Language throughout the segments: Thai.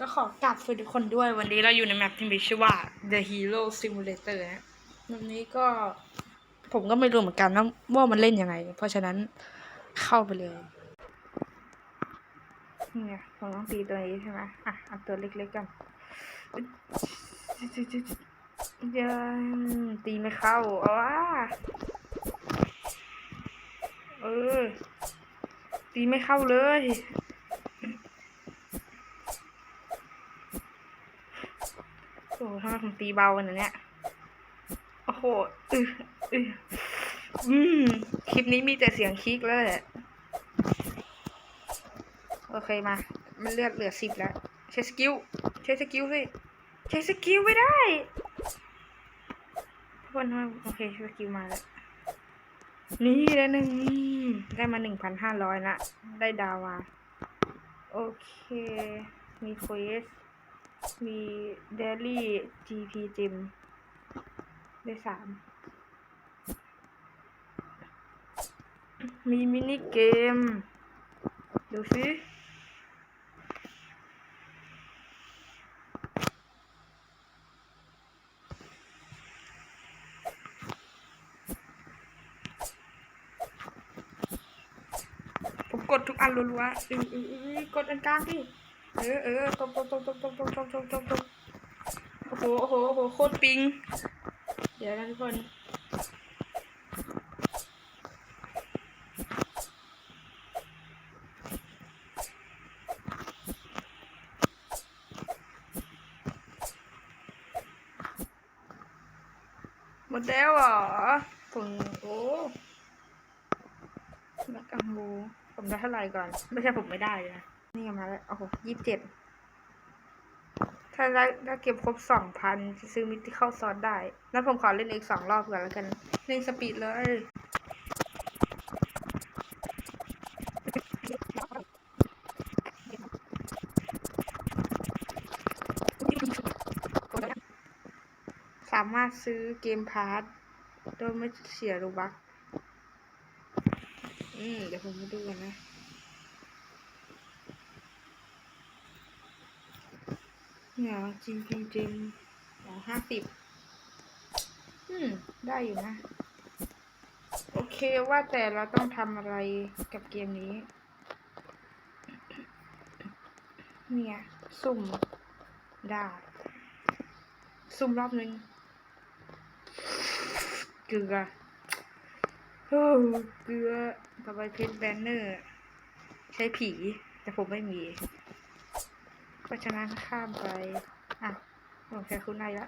ก็ขอกลับสวัสดีทุกคนด้วยวันนี้เราอยู่ในแมปที่มีชื่อว่า The Hero Simulator นะวันนี้ก็ผมก็ไม่รู้เหมือนกันว่ามันเล่นยังไง เพราะฉะนั้นเข้าไปเลยเนี่ไงผมต้องตีตัวนี้ใช่ไหมอะเอาตัวเล็กๆกันยังตีไม่เข้าอาว่าเออตีไม่เข้าเลย โอ้โหทำไมผมตีเบากันางเนี้ยโอ้โหอืออืออืมคลิปนี้มีแต่เสียงคลิกแล้วแหละโอเคมา มันเลือดเหลือสิบแล้ว ใช้สกิล ใช้สกิลสิ ใช้สกิลไม่ได้ทุกคนทำไมโอเคใช้สกิลมาแล้ว นี่ได้หนึ่งได้มาหนึ่งพันห้าร้อยละ ได้ดาวมาโอเค มีเควส มีเดลี่ GP จิมได้สามมีมินิเกม ดูสิผมกดทุกอันรัวๆอืออืออือกดอันกลางดิ เออเออตบตบตบตบตบตบตบตบตบตบโอ้โหโอ้โหโอ้โหโคตรปิง เดี๋ยวนะทุกคนหมดแล้วเหรอผมโอ้นักอัมโบผมได้เท่าไหร่ก่อน ไม่ใช่ผมไม่ได้นะ นี่มาแล้วโอ้โหยี่สิบเจ็ดถ้าได้ถ้าเก็บครบสองพันจะซื้อมิติเข้าซอสได้แล้วผมขอเล่นอีกสองรอบก่อนแล้วกันเล่นสปีดเลยสามารถซื้อเกมพาร์ทโดยไม่เสียรูบักอืมเดี๋ยวผมมาดูกันนะ เนี่ย GP Gem สองห้าสิบอืม ได้อยู่นะ โอเคว่าแต่เราต้องทำอะไรกับเกมนี้ เนี่ย สุ่มได้สุ่มรอบนึงเกลือโอ้เกลือต่อไปเพชรแบนเนอร์ ใช้ผี แต่ผมไม่มี เพราะฉะนั้นข้ามไป อะผมแค่คุณนายละ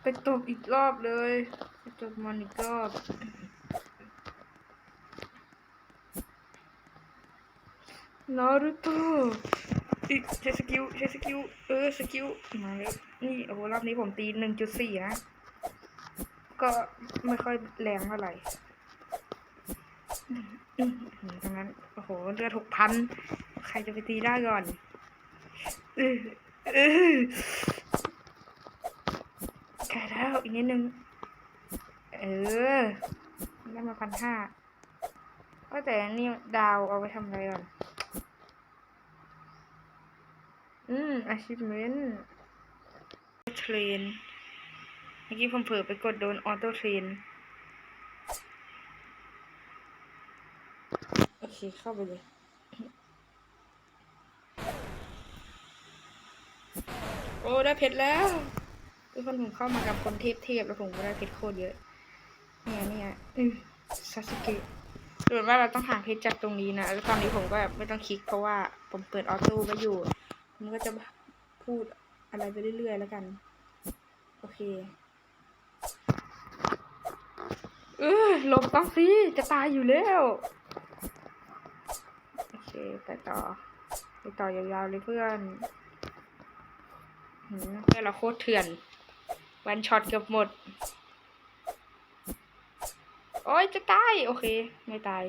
ไปตบอีกรอบเลยไปตบมันอีกรอบนารูโตะอีกใช้สกิลใช้สกิลเออสกิลมาแล้วนี่โอ้โหรอบนี้ผมตีหนึ่งจุดสี่นะ ก็ไม่ค่อยแรงเท่าไหร่อืมดังนั้น โอ้โหเลือดหกพัน ใครจะไปตีได้ก่อน ใกล้แล้วอีกนิดนึง เออได้มาพันห้าก็แต่นนี่ดาวเอาไปทำอะไรก่อน อืม achievement เทรนเมื่อกี้ผมเผลอไปกดโดนออโต้เทรนโอเคเข้าไปเลย อ้ได้เพชรแล้วทุกคนผมเข้ามากับคนเทพเทพๆแล้วผมก็ได้เพชรโคตรเยอะ เนี่ยเนี่ยอือซาสึเกะส่วนว่าเราต้องหาเพชรจากตรงนี้นะ แล้วตอนนี้ผมก็แบบไม่ต้องคลิกเพราะว่าผมเปิดออโต้ไว้อยู่ มันก็จะพูดอะไรไปเรื่อยๆแล้วกัน โอเค เออหลบต้องสิจะตายอยู่แล้ว โอเค ไปต่อ ไปต่อยาวๆเลยเพื่อน เพื่อนเราโคตรเถื่อน วันช็อตเกือบหมด โอ้ยจะตาย โอเค ไม่ตาย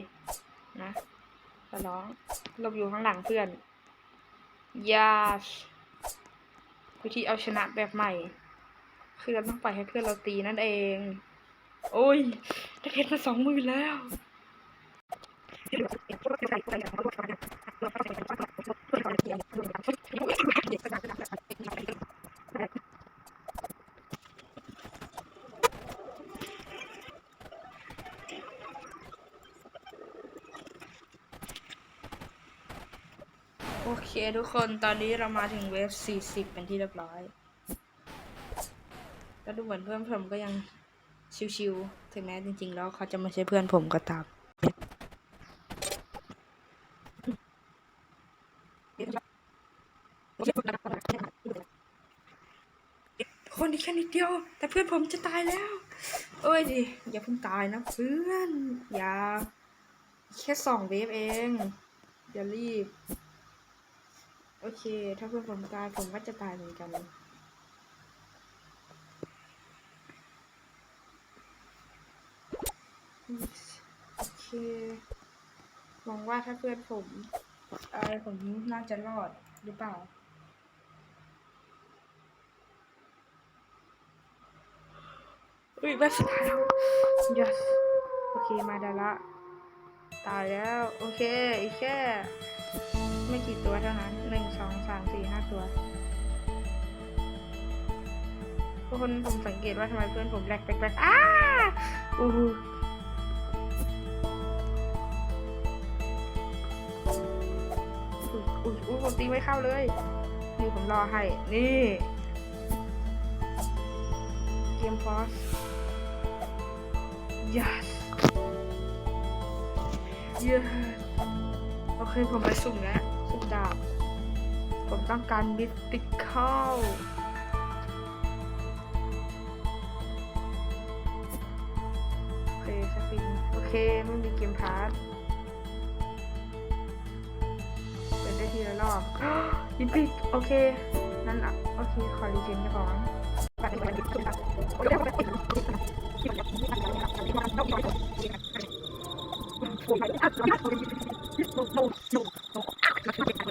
นะจะร้องหลบอยู่ข้างหลังเพื่อนยาสวิธีเอาชนะแบบใหม่ คือเราต้องปล่อยให้เพื่อนเราตีนั่นเอง โอ้ยได้เพชรมาสองหมื่นแล้ว คทุกคนตอนนี้เรามาถึงเวฟ 40 เป็นที่เรียบร้อย ก็ดูเหมือนเพื่อนผมก็ยังชิวๆ ถึงแม้จริงๆ แล้วเขาจะไม่ใช่เพื่อนผมก็ตามคนนี้แค่นิดเดียว แต่เพื่อนผมจะตายแล้ว เอ้ยดิ อย่าเพิ่งตายนะเพื่อน อย่า แค่สองเวฟเอง อย่ารีบ โอเค ถ้าเพื่อนผมตายผมก็จะตายเหมือนกันโอเคหวังว่าถ้าเพื่อนผมอะไรผมน่าจะรอดหรือเปล่าอุ้ยแบบสุดท้ายแล้ว yes โอเคมาได้ละ ตายแล้ว โอเค อีกแค่ ไม่กี่ตัวเท่านั้น สามสี่ห้าตัวทุกคนผมสังเกตว่าทำไมเพื่อนผมแหลกแปลกๆอ้าอู้หูอุ้ยอุ้ยอุ้ยผมตีไม่เข้าเลย นี่ผมรอให้ นี่เกมฟอส yes yes โอเค ผมไปสุ่มแล้วสุ่มดาบ ผมต้องการมิสติคอลโอเคสปินโอเค ไม่มีเกมพาร์ทเป็นได้ทีละรอบอีพิกโอเค นั่นอะ โอเค ขอรีเจนก่อนโ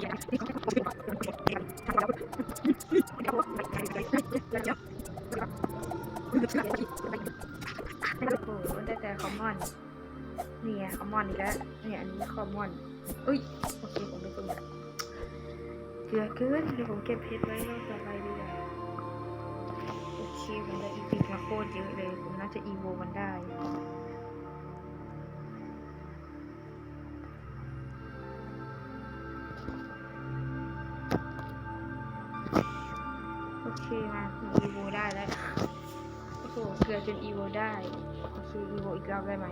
มมอนนี่ไงคอมมอนอีกแล้วเนี่ยอันนี้คอมมอนอุ้ยโอเคผมไม่ตรงเกลือเกินเดี๋ยวผมเก็บเพชรไว้รอบต่อไปดีกว่าโอเคผมได้อีพิกมาโคตรเยอะเลย ผมน่าจะอีโวมันได้ ลือจนอีโวได้โอเคอีโวอีกรอบได้ไหม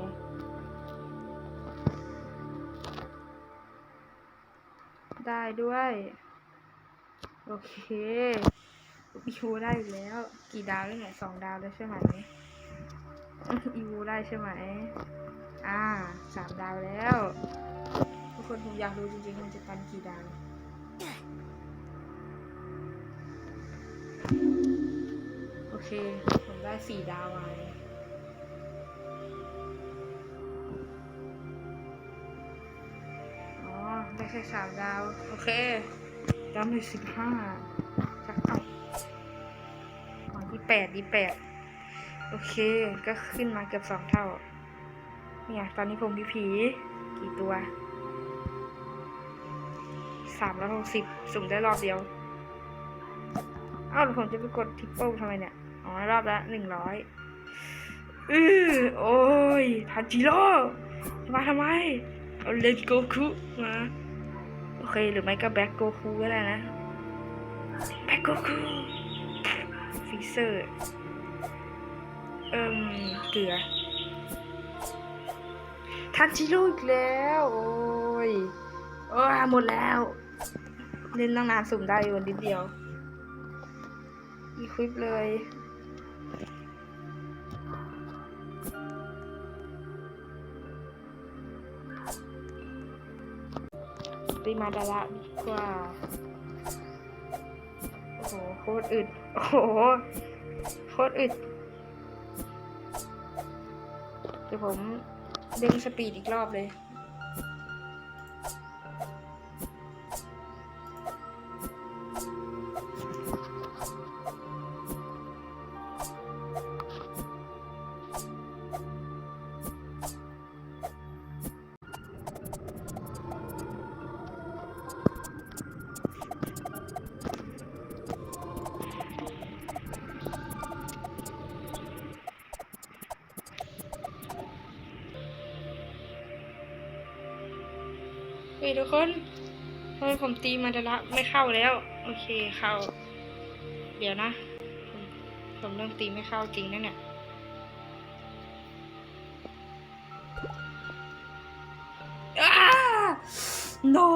ได้ด้วย โอเคอีโวได้อยู่แล้ว กี่ดาวแล้วเนี่ยสองดาวแล้วใช่ไหมอีโวได้ใช่ไหมอ่าสามดาวแล้ว ทุกคนผมอยากรู้จริงๆมันจะตันกี่ดาว เค ผมได้สี่ดาวมาเลยอ๋อได้แค่สามดาว โอเคดาวมีสิบห้าจักเอาอ๋อที่แปดที่แปดโอเค ก็ขึ้นมาเกือบสองเท่า เนี่ย ตอนนี้ผมมีผี กี่ตัวสามร้อยหกสิบสุ่มได้รอบเดียว เอ้าแล้วผมจะไปกดทิปเปิลทำไมเนี่ย อ๋อรอบละหนึ่งร้อยอือโอ้ยทันจิโร่มาทำไมเอาเลนโกคุมาโอเคหรือไม่ก็แบ็กโกคูก็ได้นะแบ็กโกคูฟีเซอร์เอิ่มเกลือทันจิโร่อีกแล้ว โอ้ยโอ้ยหมดแล้ว เล่นตั้งนานสุ่มได้อยู่นิดเดียว อีควิปเลย ตีมาดาระดีกว่า โอ้โหโคตรอึด โอ้โหโคตรอึดเดี๋ยวผมด้งสปีดอีกรอบเลย เฮ้ยทุกคนเฮ้ยผมตีมาดาระไม่เข้าแล้ว โอเคเข้า เดี๋ยวนะ ผมผมเริ่มตีไม่เข้าจริงนะเนี่ยอ้า no